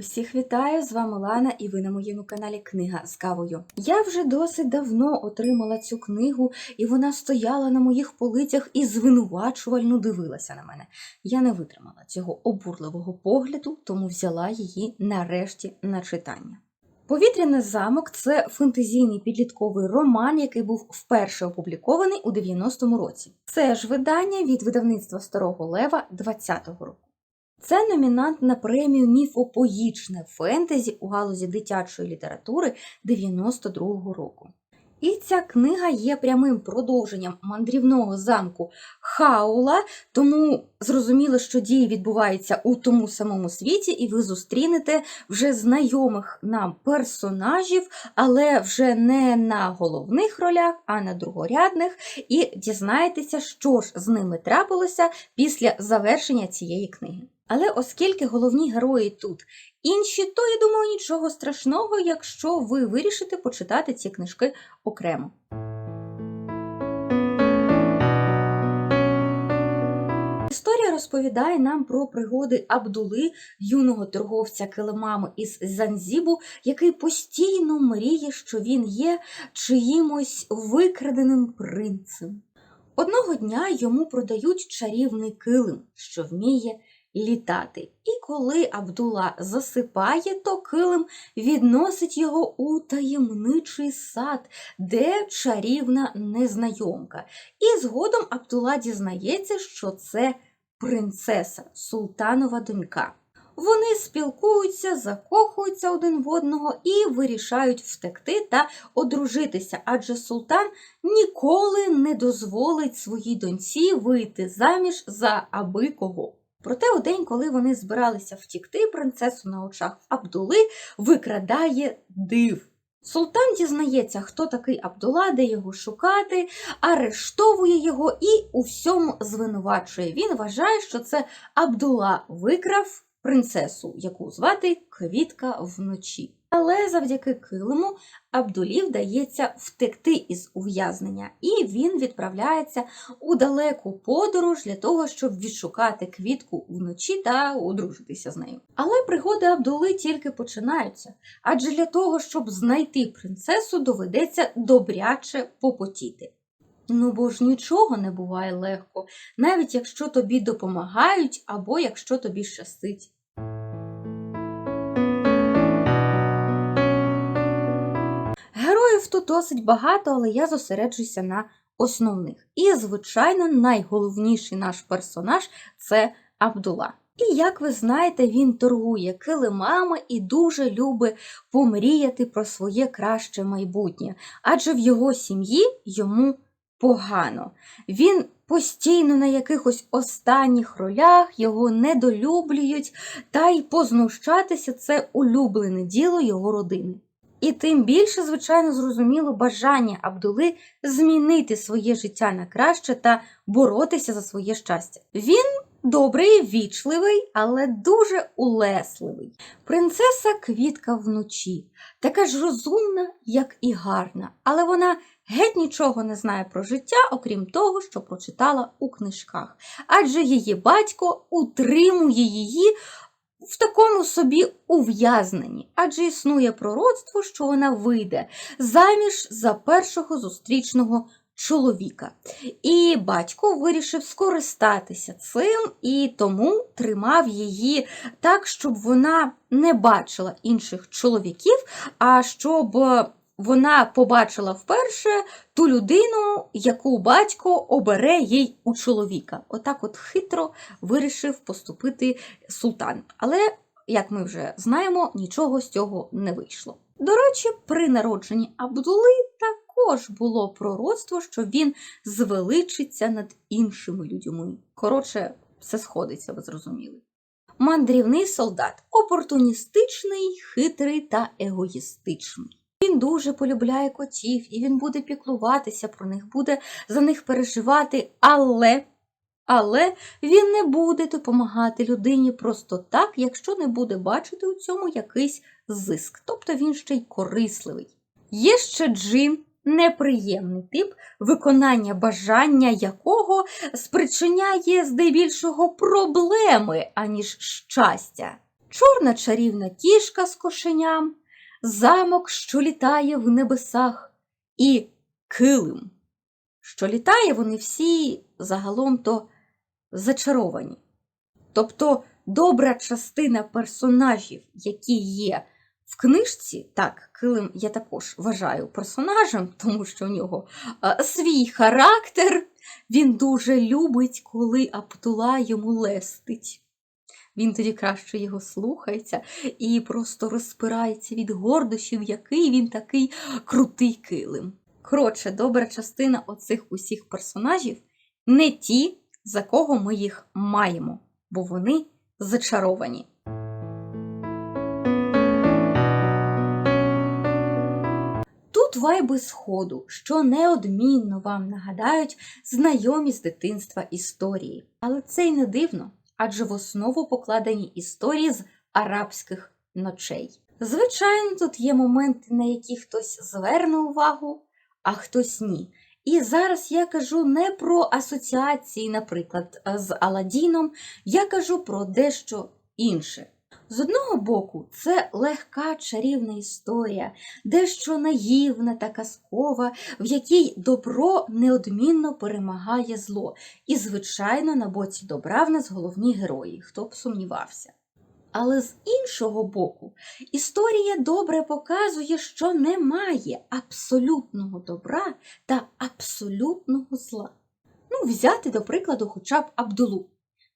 Усіх вітаю! З вами Лана, і ви на моєму каналі Книга з кавою. Я вже досить давно отримала цю книгу, і вона стояла на моїх полицях і звинувачувально дивилася на мене. Я не витримала цього обурливого погляду, тому взяла її нарешті на читання. Повітряний замок це фентезійний підлітковий роман, який був вперше опублікований у 90-му році. Це ж видання від видавництва Старого Лева 20-го року. Це номінант на премію міфопоїчне фентезі у галузі дитячої літератури 92-го року. І ця книга є прямим продовженням мандрівного замку Хаула, тому зрозуміло, що дії відбуваються у тому самому світі, і ви зустрінете вже знайомих нам персонажів, але вже не на головних ролях, а на другорядних, і дізнаєтеся, що ж з ними трапилося після завершення цієї книги. Але оскільки головні герої тут інші, то я думаю, нічого страшного, якщо ви вирішите почитати ці книжки окремо. Історія розповідає нам про пригоди Абдули, юного торговця килимами із Занзібу, який постійно мріє, що він є чиїмось викраденим принцем. Одного дня йому продають чарівний килим, що вміє літати. І коли Абдула засипає, то килим відносить його у таємничий сад, де чарівна незнайомка. І згодом Абдула дізнається, що це принцеса, султанова донька. Вони спілкуються, закохуються один в одного і вирішають втекти та одружитися, адже султан ніколи не дозволить своїй доньці вийти заміж за аби кого. Проте у день, коли вони збиралися втікти, принцесу на очах Абдули викрадає див. Султан дізнається, хто такий Абдула, де його шукати, арештовує його і у всьому звинувачує. Він вважає, що це Абдула викрав принцесу, яку звати Квітка вночі. Але завдяки килиму Абдулі вдається втекти із ув'язнення, і він відправляється у далеку подорож для того, щоб відшукати квітку вночі та одружитися з нею. Але пригоди Абдули тільки починаються, адже для того, щоб знайти принцесу, доведеться добряче попотіти. Ну бо ж нічого не буває легко, навіть якщо тобі допомагають або якщо тобі щастить. Тут досить багато, але я зосереджуся на основних. І, звичайно, найголовніший наш персонаж це Абдула. І як ви знаєте, він торгує килимами і дуже любить помріяти про своє краще майбутнє, адже в його сім'ї йому погано. Він постійно на якихось останніх ролях його недолюблюють, та й познущатися це улюблене діло його родини. І тим більше, звичайно, зрозуміло бажання Абдули змінити своє життя на краще та боротися за своє щастя. Він добрий, вічливий, але дуже улесливий. Принцеса квітка вночі, така ж розумна, як і гарна, але вона геть нічого не знає про життя, окрім того, що прочитала у книжках. Адже її батько утримує її в такому собі ув'язненні, адже існує пророцтво, що вона вийде заміж за першого зустрічного чоловіка. І батько вирішив скористатися цим і тому тримав її так, щоб вона не бачила інших чоловіків, а щоб вона побачила вперше ту людину, яку батько обере їй у чоловіка. Отак от хитро вирішив поступити султан. Але, як ми вже знаємо, нічого з цього не вийшло. До речі, при народженні Абдули також було пророцтво, що він звеличиться над іншими людьми. Коротше, все сходиться, ви зрозуміли. Мандрівний солдат опортуністичний, хитрий та егоїстичний. Він дуже полюбляє котів, і він буде піклуватися про них, буде за них переживати, але, але він не буде допомагати людині просто так, якщо не буде бачити у цьому якийсь зиск. Тобто він ще й корисливий. Є ще джин, неприємний тип, виконання бажання якого спричиняє здебільшого проблеми, аніж щастя. чорна чарівна кішка з кошеням, замок, що літає в небесах, і килим. Що літає, вони всі загалом то зачаровані. Тобто добра частина персонажів, які є в книжці, так, Килим я також вважаю персонажем, тому що в нього а, свій характер. Він дуже любить, коли Аптула йому лестить. Він тоді краще його слухається і просто розпирається від гордощів, який він такий крутий килим. Коротше, добра частина оцих усіх персонажів не ті, за кого ми їх маємо, бо вони зачаровані. Тут вайби сходу, що неодмінно вам нагадають знайомі з дитинства історії. Але це й не дивно, адже в основу покладені історії з арабських ночей. Звичайно, тут є моменти, на які хтось зверне увагу, а хтось ні. І зараз я кажу не про асоціації, наприклад, з Аладдіном, я кажу про дещо інше. З одного боку, це легка чарівна історія, дещо наївна та казкова, в якій добро неодмінно перемагає зло, і, звичайно, на боці добра в нас головні герої, хто б сумнівався. Але з іншого боку, історія добре показує, що немає абсолютного добра та абсолютного зла. Ну, взяти, до прикладу, хоча б Абдулу.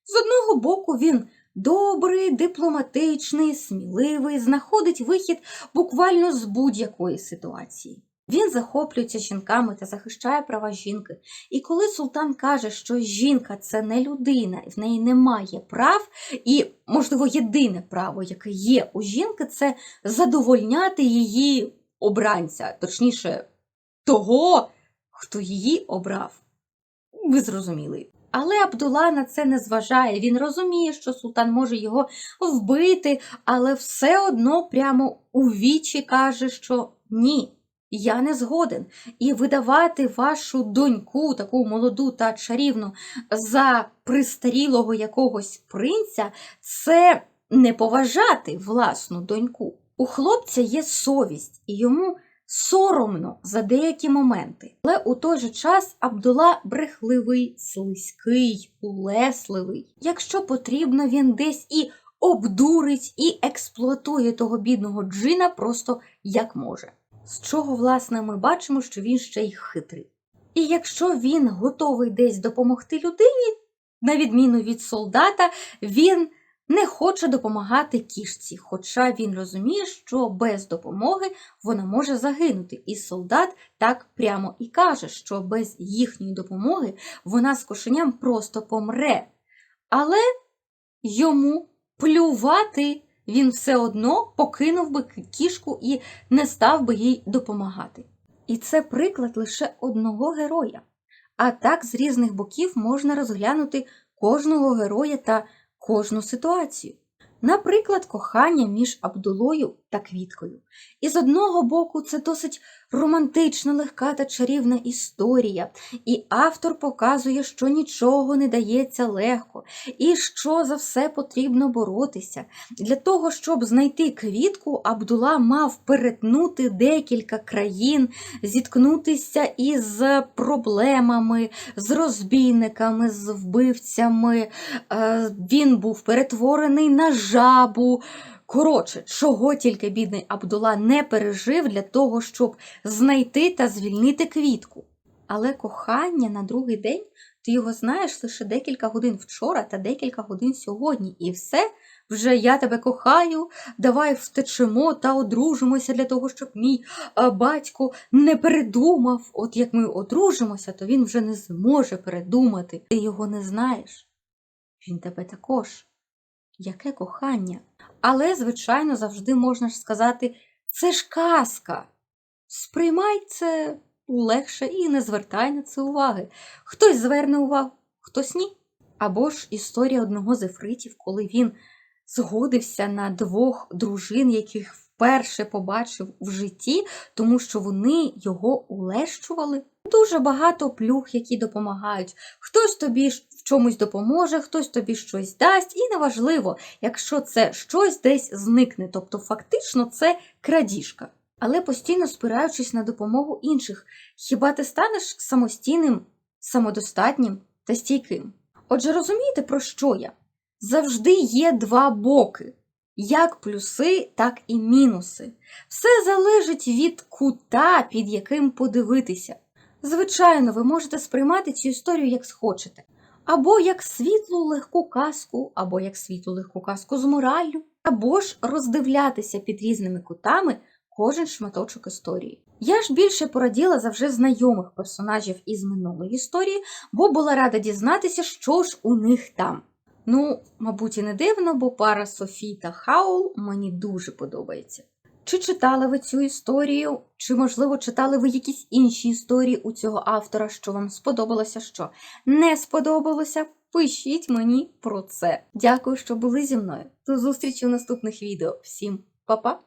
З одного боку, він добрий, дипломатичний, сміливий, знаходить вихід буквально з будь-якої ситуації. Він захоплюється жінками та захищає права жінки. І коли султан каже, що жінка це не людина, і в неї немає прав, і, можливо, єдине право, яке є у жінки, це задовольняти її обранця, точніше, того, хто її обрав. Ви зрозуміли. Але Абдула на це не зважає. Він розуміє, що султан може його вбити, але все одно прямо у вічі каже, що ні, я не згоден. І видавати вашу доньку, таку молоду та чарівну, за пристарілого якогось принця, це не поважати власну доньку. У хлопця є совість, і йому соромно за деякі моменти. Але у той же час Абдула брехливий, слизький, улесливий. Якщо потрібно, він десь і обдурить, і експлуатує того бідного джина просто як може. З чого, власне, ми бачимо, що він ще й хитрий. І якщо він готовий десь допомогти людині, на відміну від солдата, він не хоче допомагати кішці, хоча він розуміє, що без допомоги вона може загинути. І солдат так прямо і каже, що без їхньої допомоги вона з кошеням просто помре. Але йому плювати він все одно покинув би кішку і не став би їй допомагати. І це приклад лише одного героя. А так з різних боків можна розглянути кожного героя та кожну ситуацію. Наприклад, кохання між Абдулою та Квіткою. І з одного боку, це досить романтична, легка та чарівна історія, і автор показує, що нічого не дається легко, і що за все потрібно боротися. Для того, щоб знайти квітку, Абдула мав перетнути декілька країн, зіткнутися із проблемами, з розбійниками, з вбивцями. Е, Він був перетворений на жабу. Коротше, чого тільки бідний Абдула не пережив для того, щоб знайти та звільнити квітку. Але кохання на другий день ти його знаєш лише декілька годин вчора та декілька годин сьогодні, і все вже я тебе кохаю, давай втечемо та одружимося для того, щоб мій батько не передумав. От як ми одружимося, то він вже не зможе передумати. Ти його не знаєш. Він тебе також. Яке кохання? Але, звичайно, завжди можна ж сказати, це ж казка. Сприймай це легше і не звертай на це уваги. Хтось зверне увагу, хтось ні. Або ж історія одного з ефритів, коли він згодився на двох дружин, яких вперше побачив в житті, тому що вони його улещували. Дуже багато плюх, які допомагають. Хтось тобі в чомусь допоможе, хтось тобі щось дасть, і неважливо, якщо це щось десь зникне. Тобто, фактично, це крадіжка. Але постійно спираючись на допомогу інших, хіба ти станеш самостійним, самодостатнім та стійким? Отже, розумієте, про що я? Завжди є два боки. Як плюси, так і мінуси. Все залежить від кута, під яким подивитися. Звичайно, ви можете сприймати цю історію як схочете. Або як світлу легку казку, або як світлу легку казку з мораллю, або ж роздивлятися під різними кутами кожен шматочок історії. Я ж більше пораділа за вже знайомих персонажів із минулої історії, бо була рада дізнатися, що ж у них там. Ну, мабуть, і не дивно, бо пара Софі та Хаул мені дуже подобається. Чи читали ви цю історію, чи, можливо, читали ви якісь інші історії у цього автора, що вам сподобалося, що не сподобалося? Пишіть мені про це. Дякую, що були зі мною. До зустрічі в наступних відео. Всім па-па!